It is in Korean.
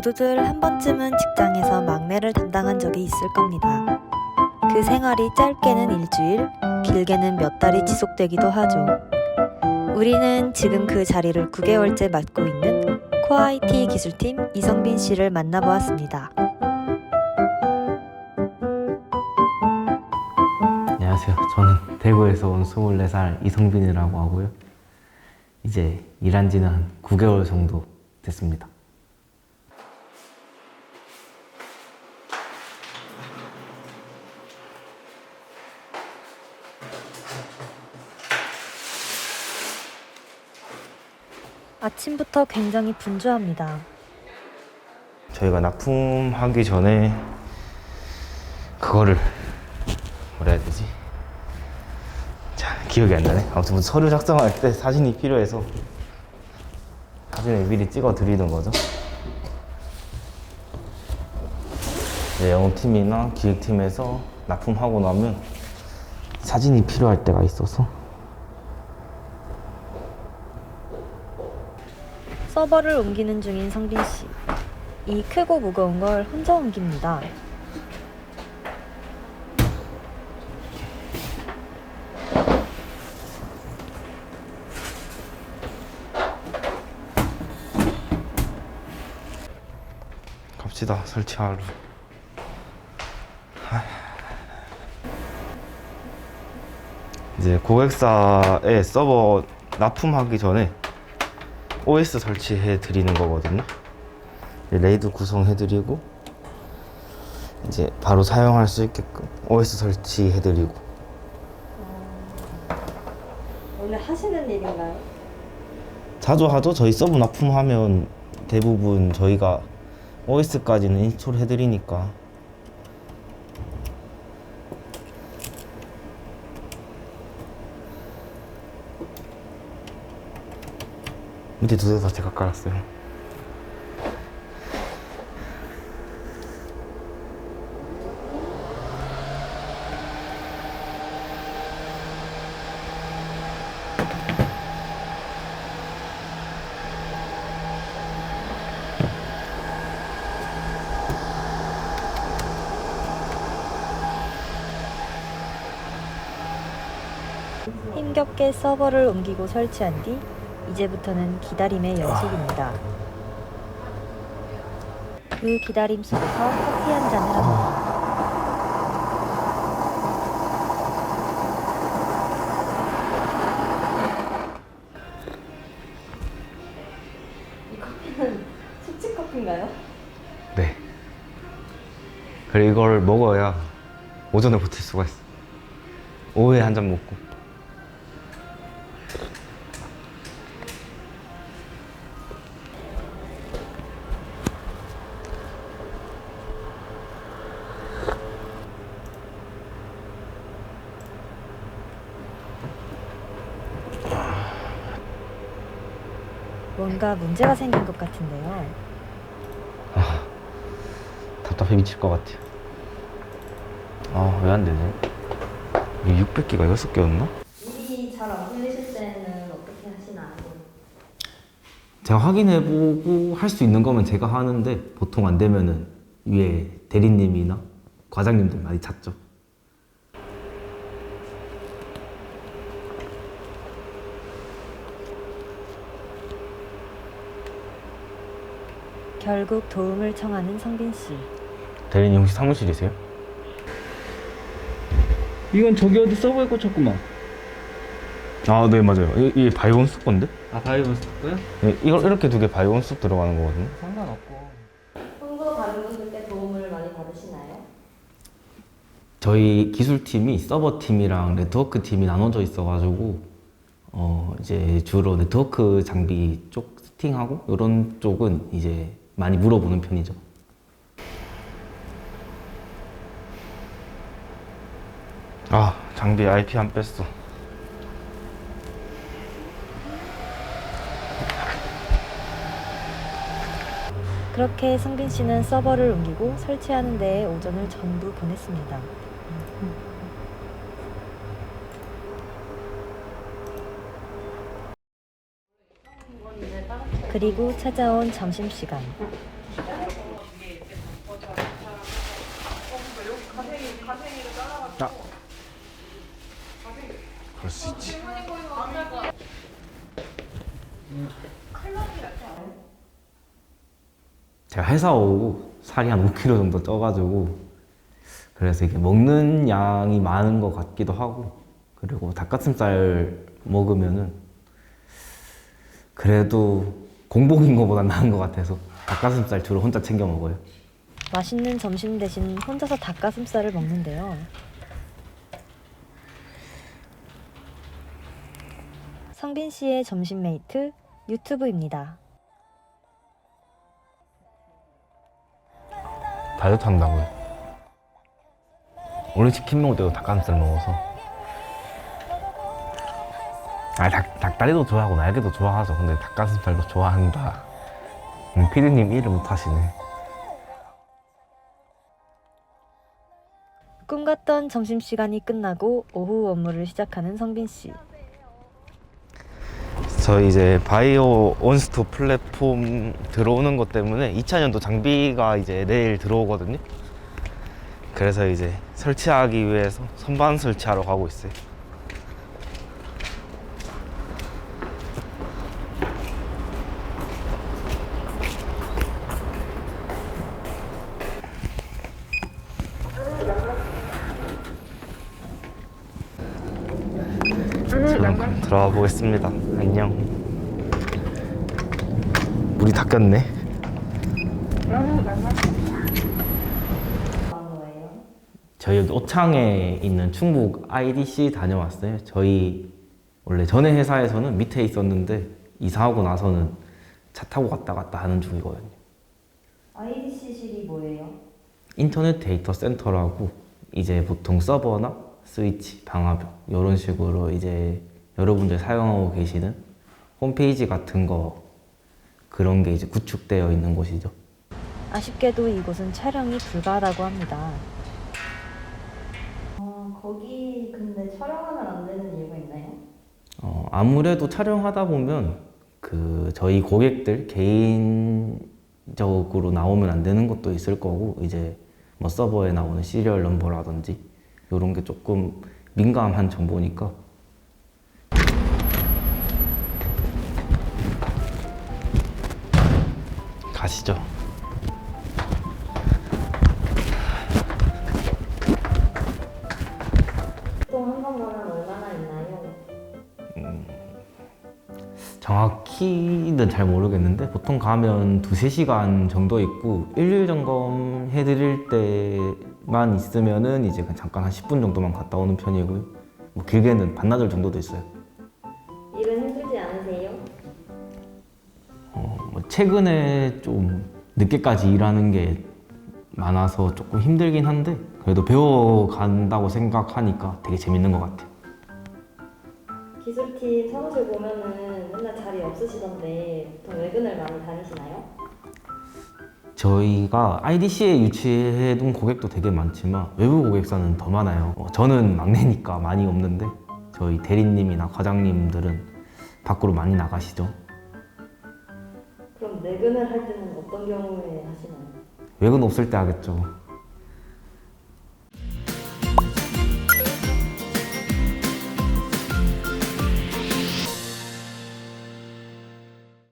모두들 한 번쯤은 직장에서 막내를 담당한 적이 있을 겁니다. 그 생활이 짧게는 일주일, 길게는 몇 달이 지속되기도 하죠. 우리는 지금 그 자리를 9개월째 맡고 있는 코아 IT 기술팀 이성빈 씨를 만나보았습니다. 안녕하세요. 저는 대구에서 온 24살 이성빈이라고 하고요. 이제 일한 지는 한 9개월 정도 됐습니다. 아침부터 굉장히 분주합니다. 저희가 납품하기 전에 그거를 뭐라 해야 되지? 자 기억이 안 나네. 아무튼 무슨 서류 작성할 때 사진이 필요해서 사진을 미리 찍어 드리는 거죠. 이제 영업팀이나 기획팀에서 납품하고 나면 사진이 필요할 때가 있어서 서버를 옮기는 중인 성빈 씨. 이 크고 무거운 걸 혼자 옮깁니다. 갑시다 설치하러. 하. 이제 고객사에 서버 납품하기 전에 OS 설치해 드리는 거거든요. 레이드 구성해 드리고 이제 바로 사용할 수 있게끔 OS 설치해 드리고 원래 하시는 일인가요? 자주 하죠. 저희 서버 납품하면 대부분 저희가 OS까지는 인스톨 해드리니까 밑에 두 대 다 제가 깔았어요. 힘겹게 서버를 옮기고 설치한 뒤 이제부터는 기다림의 연속입니다. 그 기다림 속에서 커피 한 잔을 합니다. 이 커피는 숙취 커피인가요? 네. 그래 이걸 먹어야 오전에 버틸 수가 있어. 오후에 한 잔 먹고. 뭔가 문제가 생긴 것 같은데요. 답답해 미칠 것 같아요. 아, 왜 안 되지? 이 600개가 6개였나? 일이 잘 안 풀리실 때는 어떻게 하시나요? 제가 확인해보고 할 수 있는 거면 제가 하는데 보통 안 되면은 위에 대리님이나 과장님들 많이 찾죠. 결국 도움을 청하는 성빈 씨. 대리님 혹시 사무실이세요? 이건 저기 어디 서버에 꽂혔구만. 아, 네, 맞아요. 이, 이 바이온스 건데? 아 바이오스 거야? 네, 이걸 이렇게 두 개 바이온스 들어가는 거거든요. 상관없고. 평소 다른 분들께 도움을 많이 받으시나요? 저희 기술팀이 서버팀이랑 네트워크 팀이 나눠져 있어가지고 어 이제 주로 네트워크 장비 쪽 세팅하고 이런 쪽은 이제 많이 물어보는 편이죠. 아, 장비 IP 안 뺐어. 그렇게 성빈 씨는 서버를 옮기고 설치하는 데에 오전을 전부 보냈습니다. 그리고 찾아온 점심시간. 아. 제가 회사 오고 살이 한 5kg 정도 쪄가지고 그래서 이게 먹는 양이 많은 것 같기도 하고 그리고 닭가슴살 먹으면은 그래도 공복인 것보다 나은 것 같아서 닭가슴살 주로 혼자 챙겨 먹어요. 맛있는 점심 대신 혼자서 닭가슴살을 먹는데요. 성빈 씨의 점심 메이트 유튜브입니다. 다이어트 한다고요. 오늘 치킨 먹을 때도 닭가슴살 먹어서. 아, 닭, 닭다리도 좋아하고 날개도 좋아하죠. 근데 닭가슴살도 좋아한다. 음, 피디님 이해를 못하시네. 꿈 같던 점심 시간이 끝나고 오후 업무를 시작하는 성빈 씨. 저 이제 바이오 온스토 플랫폼 들어오는 것 때문에 2차년도 장비가 이제 내일 들어오거든요. 그래서 이제 설치하기 위해서 선반 설치하러 가고 있어요. 저는 그럼 들어가 보겠습니다. 안녕. 물이 닦였네. 저희 여기 오창에 있는 충북 IDC 다녀왔어요. 저희 원래 전에 회사에서는 밑에 있었는데 이사하고 나서는 차 타고 왔다 갔다 하는 중이거든요. IDC실이 뭐예요? 인터넷 데이터 센터라고 이제 보통 서버나 스위치, 방화벽 이런 식으로 이제 여러분들 사용하고 계시는 홈페이지 같은 거 그런 게 이제 구축되어 있는 곳이죠. 아쉽게도 이곳은 촬영이 불가하다고 합니다. 어, 거기 근데 촬영하면 안 되는 이유가 있나요? 어, 아무래도 촬영하다 보면 그 저희 고객들 개인적으로 나오면 안 되는 것도 있을 거고 이제 뭐 서버에 나오는 시리얼 넘버라든지 이런 게 조금 민감한 정보니까 가시죠. 보통 한 번만은 얼마나 있나요? 정확히는 잘 모르겠는데 보통 가면 두세 시간 정도 있고 일일 점검 해드릴 때만 있으면은 이제 그냥 잠깐 한 10분 정도만 갔다 오는 편이고요. 뭐 길게는 반나절 정도도 있어요. 최근에 좀 늦게까지 일하는 게 많아서 조금 힘들긴 한데 그래도 배워간다고 생각하니까 되게 재밌는 것 같아요. 기술팀 사무실 보면은 맨날 자리 없으시던데 보통 외근을 많이 다니시나요? 저희가 IDC에 유치해둔 고객도 되게 많지만 외부 고객사는 더 많아요. 어, 저는 막내니까 많이 없는데 저희 대리님이나 과장님들은 밖으로 많이 나가시죠. 내근을 할 때는 어떤 경우에 하시나요? 외근 없을 때 하겠죠.